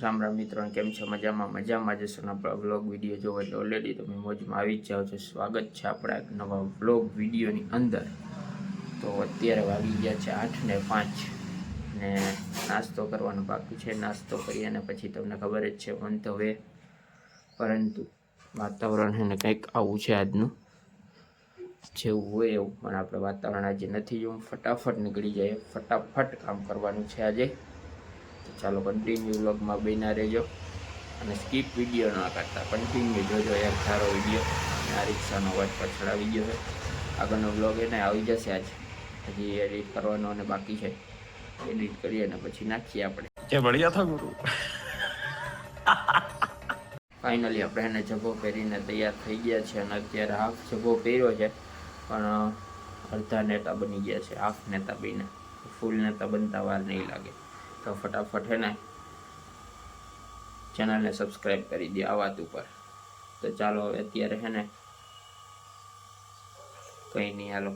રામ રામ મિત્રો કેમ છો? મજામાં? મજામાં જશો આપણા વ્લોગ વીડિયો જોવો? એટલે ઓલરેડી તમે મોજમાં આવી જ જાઓ છો. સ્વાગત છે આપણા એક નવા વ્લોગ વિડીયોની અંદર. તો અત્યારે વાગી ગયા છે આઠ ને પાંચ. ને નાસ્તો કરવાનો બાકી છે. નાસ્તો કરી અને પછી તમને ખબર જ છે ઓન ધ વે પરંતુ વાતાવરણ છે કંઈક આવું છે આજનું. જેવું હોય એવું. પણ આપણે વાતાવરણ આજે નથી. જોવું ફટાફટ નીકળી જાય. ફટાફટ કામ કરવાનું છે આજે. તો ચાલો કન્ટિન્યુ વ્લોગમાં બન્યા રહેજો. અને સ્કીપ વીડિયો ન કરતા કન્ટિન્યુ જોજો એક સારો વીડિયો આ રિક્ષાનો અવાજ પર ચડાવી ગયો છે. આગળનો વ્લોગ એને આવી જશે આજ. હજી એડિટ કરવાનો અને બાકી છે. એડિટ કરીએ અને પછી નાખીએ આપણે. કે બળિયા થા ગુરુ. ફાઇનલી આપણે એને જભો પહેરીને તૈયાર થઈ ગયા છે અને અત્યારે હાફ જભો પહેર્યો છે. પણ અડધા નેતા બની ગયા છે. હાફ નેતા બનીને ફૂલ નેતા બનતા વાર નહીં લાગે. તો ફટાફટ હે ને ચેનલને સબસ્ક્રાઈબ કરી દે આ વાત ઉપર. તો ચાલો અત્યારે હે ને કંઈ નહીં હાલો.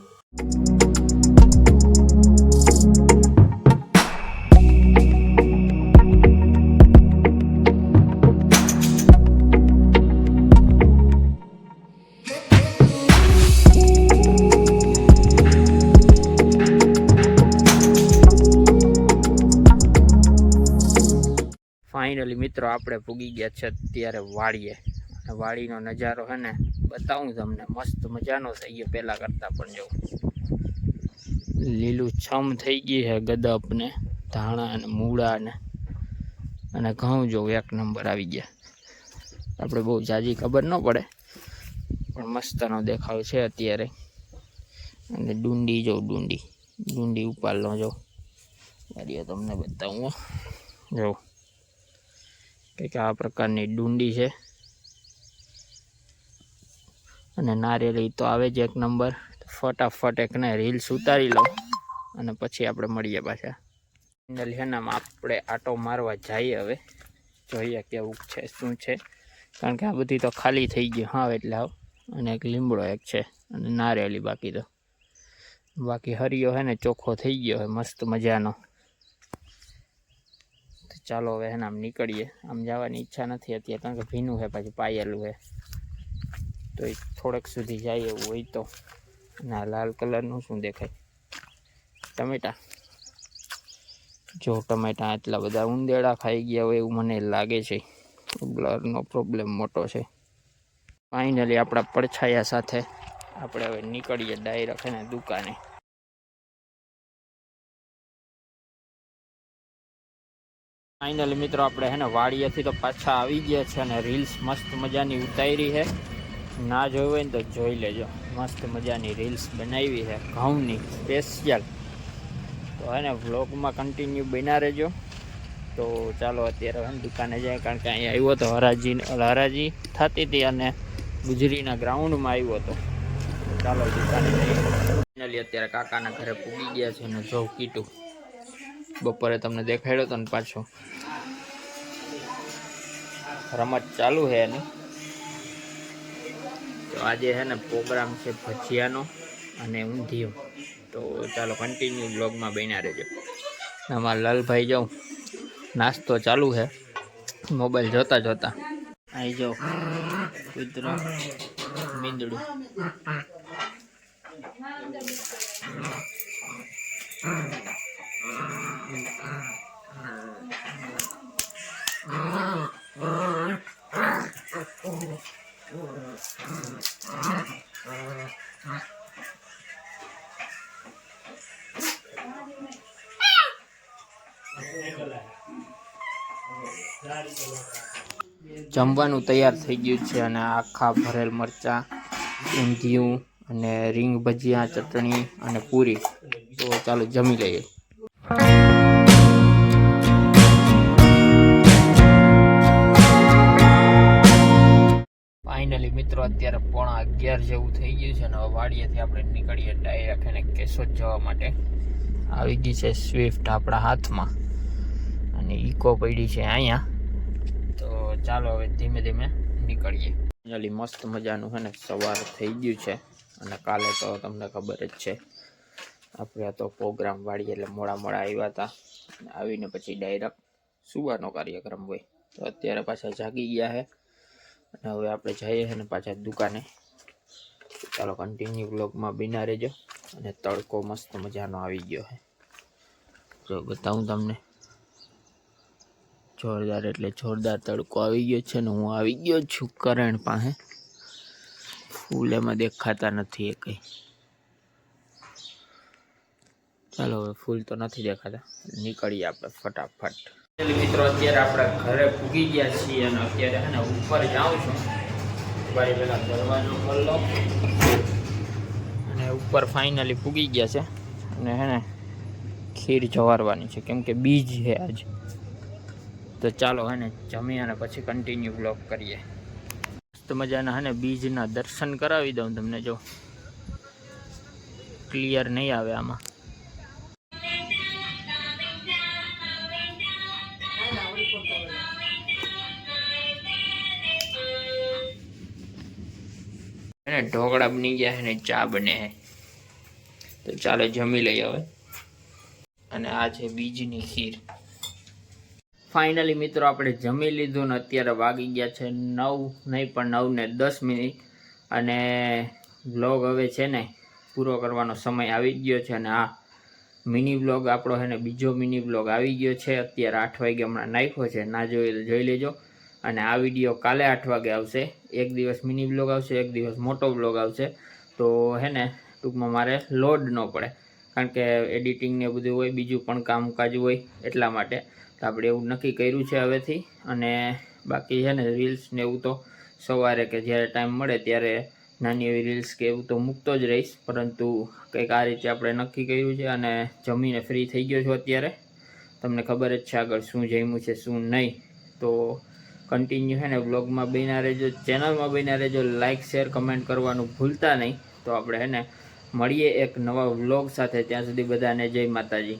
ફાઇનલી મિત્રો, આપણે પૂગી ગયા છે અત્યારે વાડીએ. અને વાડીનો નજારો છે ને, બતાવું તમને, મસ્ત મજાનો થઈ ગયો પહેલાં કરતાં પણ જવું લીલું છમ થઈ ગઈ છે ગદપ ને ધાણા અને મૂળા ને અને ઘઉં જો એક નંબર આવી ગયા. આપણે બહુ જાજી ખબર ન પડે, પણ મસ્તનો દેખાવ છે અત્યારે. અને ડુંડી જો, ડુંડી. ડુંડી ઉપાલનો જો. મારી તમને બતાવું હો. જો. કંઈક આ પ્રકારની ડુંડી છે. અને નારિયેળી તો આવે જ એક નંબર. ફટાફટ એકને રીલ્સ ઉતારી લો અને પછી આપણે મળીએ પાછા. છે આપણે આટો મારવા જઈએ હવે. જોઈએ કેવું છે, શું છે. કારણ કે આ બધી તો ખાલી થઈ ગઈ. હા, એટલે આવ. અને એક લીમડો એક છે અને નારિયેળી બાકી તો. બાકી હરિયો છે ને, ચોખ્ખો થઈ ગયો છે. મસ્ત મજાનો. ચાલો હવે એને આમ નીકળીએ. આમ જવાની ઈચ્છા નથી અત્યારે, કારણ કે ભીનું છે પાછું પાયેલું છે તો એ થોડેક સુધી જાય એવું હોય તો. આ લાલ કલરનું શું દેખાય? ટમેટા. જો ટમેટા આટલા બધા ઉંદેડા ખાઈ ગયા હોય એવું મને લાગે છે. બ્લરનો પ્રોબ્લેમ મોટો છે. ફાઇનલી આપણા પડછાયા સાથે આપણે હવે નીકળીએ ડાયરેક્ટ એને દુકાને. ફાઇનલી મિત્રો આપણે હે ને વાડીએથી તો પાછા આવી ગયા છે અને રીલ્સ મસ્ત મજાની ઉતારી છે ના જોઈ હોય ને તો જોઈ લેજો. મસ્ત મજાની રીલ્સ બનાવી છે ઘઉંની સ્પેશિયલ તો હે ને વ્લોગમાં કન્ટિન્યુ બના રહેજો. તો ચાલો અત્યારે હે દુકાને જાય. કારણ કે અહીંયા આવ્યો તો હરાજી હરાજી થતી હતી અને ગુજરીના ગ્રાઉન્ડમાં આવ્યો હતો ચાલો દુકાને જઈએ. અત્યારે કાકાના ઘરે પૂગી ગયા છે અને જો કીટું બપોરે તમને દેખાડ્યો તો ને પાછો. રમત ચાલુ છે એની. તો આજે છે ને પ્રોગ્રામ છે ભજીયાનો અને ઊંધિયો. તો ચાલો કન્ટિન્યુ બ્લોગમાં બન્યા રહેજો. અમારા લાલભાઈ જાઉં નાસ્તો ચાલુ છે મોબાઈલ જોતા જોતા. અહીં જાઓ કુતરો મીંદડું. જમવાનું તૈયાર થઈ ગયું છે અને આખા ભરેલ મરચાં, ઊંધિયું અને રીંગ ભજીયા, ચટણી અને પૂરી. તો ચાલો જમી લઈએ. મિત્રો, અત્યારે પોણા અગિયાર જેવું થઈ ગયું છે અને હવે વાડીએથી આપણે નીકળીએ ડાયરેક્ટ એને કેશોદ જવા માટે. આવી ગઈ છે સ્વિફ્ટ આપણા હાથમાં અને ઇકો પડી છે અહીંયા. તો ચાલો હવે ધીમે ધીમે નીકળીએ. ફાઇનલી મસ્ત મજાનું છે ને, સવાર થઈ ગયું છે અને કાલે તો તમને ખબર જ છે. આપણે તો પ્રોગ્રામ વાળી એટલે મોડા મોડા આવ્યા હતા. આવીને પછી ડાયરેક્ટ સુવાનો કાર્યક્રમ હોય. તો અત્યારે પાછા જાગી ગયા છે અને હવે આપણે જઈએ છીએ ને પાછા દુકાને. ચાલો કન્ટિન્યુ બ્લોગમાં બિના રહેજો અને તડકો મસ્ત મજાનો આવી ગયો છે જો બતાવું તમને. જોરદાર એટલે જોરદાર તડકો આવી ગયો છે ને હું આવી ગયો છું કરણ પાસે. ફૂલ એમાં દેખાતા નથી એ કંઈ. ચાલો હવે ફૂલ તો નથી દેખાતા. નીકળીએ આપણે ફટાફટ. મિત્રો, અત્યારે આપણે ઘરે પૂગી ગયા છીએ અને અત્યારે છે ને ઉપર જાઉં છું. ભાઈ પેલા દરવાજો ખોલો અને ઉપર ફાઇનલી પૂગી ગયા છે. અને હે ને ખીર જવારવાની છે. કેમ કે બીજ છે આજ. તો ચાલો હે ને જમી અને પછી કન્ટિન્યુ બ્લોક કરીએ. મસ્ત મજાના હે ને બીજના દર્શન કરાવી દઉં તમને જો. ક્લિયર નહીં આવે આમાં. અને ઢોકળા બની ગયા અને ચા બને તો ચાલો જમી લઈએ હવે. અને આ છે બીજની ખીર. ફાઇનલી મિત્રો આપણે જમી લીધું ને અત્યારે વાગી ગયા છે નવ, નહીં પણ નવ ને દસ મિનિટ. અને વ્લોગ હવે છે ને પૂરો કરવાનો સમય આવી ગયો છે અને આ મિની વ્લોગ આપણો છે ને બીજો મિની વ્લોગ આવી ગયો છે. અત્યારે આઠ વાગે હમણાં નાખ્યો છે. ના જોઈએ તો જોઈ લેજો. અને આ વીડિયો કાલે આઠ વાગે આવશે. એક દિવસ મિની બ્લોગ આવશે, એક દિવસ મોટો બ્લોગ આવશે. તો હે ને, ટૂંકમાં મારે લોડ ન પડે. કારણ કે એડિટિંગ ને બધું હોય, બીજું પણ કામકાજ હોય એટલા માટે. તો આપણે એવું નક્કી કર્યું છે હવેથી. અને બાકી છે ને રીલ્સ ને એવું તો સવારે કે જ્યારે ટાઈમ મળે ત્યારે નાની એવી રીલ્સ કે એવું તો મૂકતો જ રહીશ. પરંતુ કંઈક આ રીતે આપણે નક્કી કર્યું છે અને જમીને ફ્રી થઈ ગયો છું અત્યારે. તમને ખબર જ છે આગળ શું જમ્યું છે, શું નહીં. તો કન્ટિન્યુ છે ને બ્લોગમાં બન્યા રહેજો ચેનલમાં બન્યા રહેજો લાઇક શેર કમેન્ટ કરવાનું ભૂલતા નહીં. તો આપણે હે ને મળીએ એક નવા વ્લોગ સાથે. ત્યાં સુધી બધાને જય માતાજી.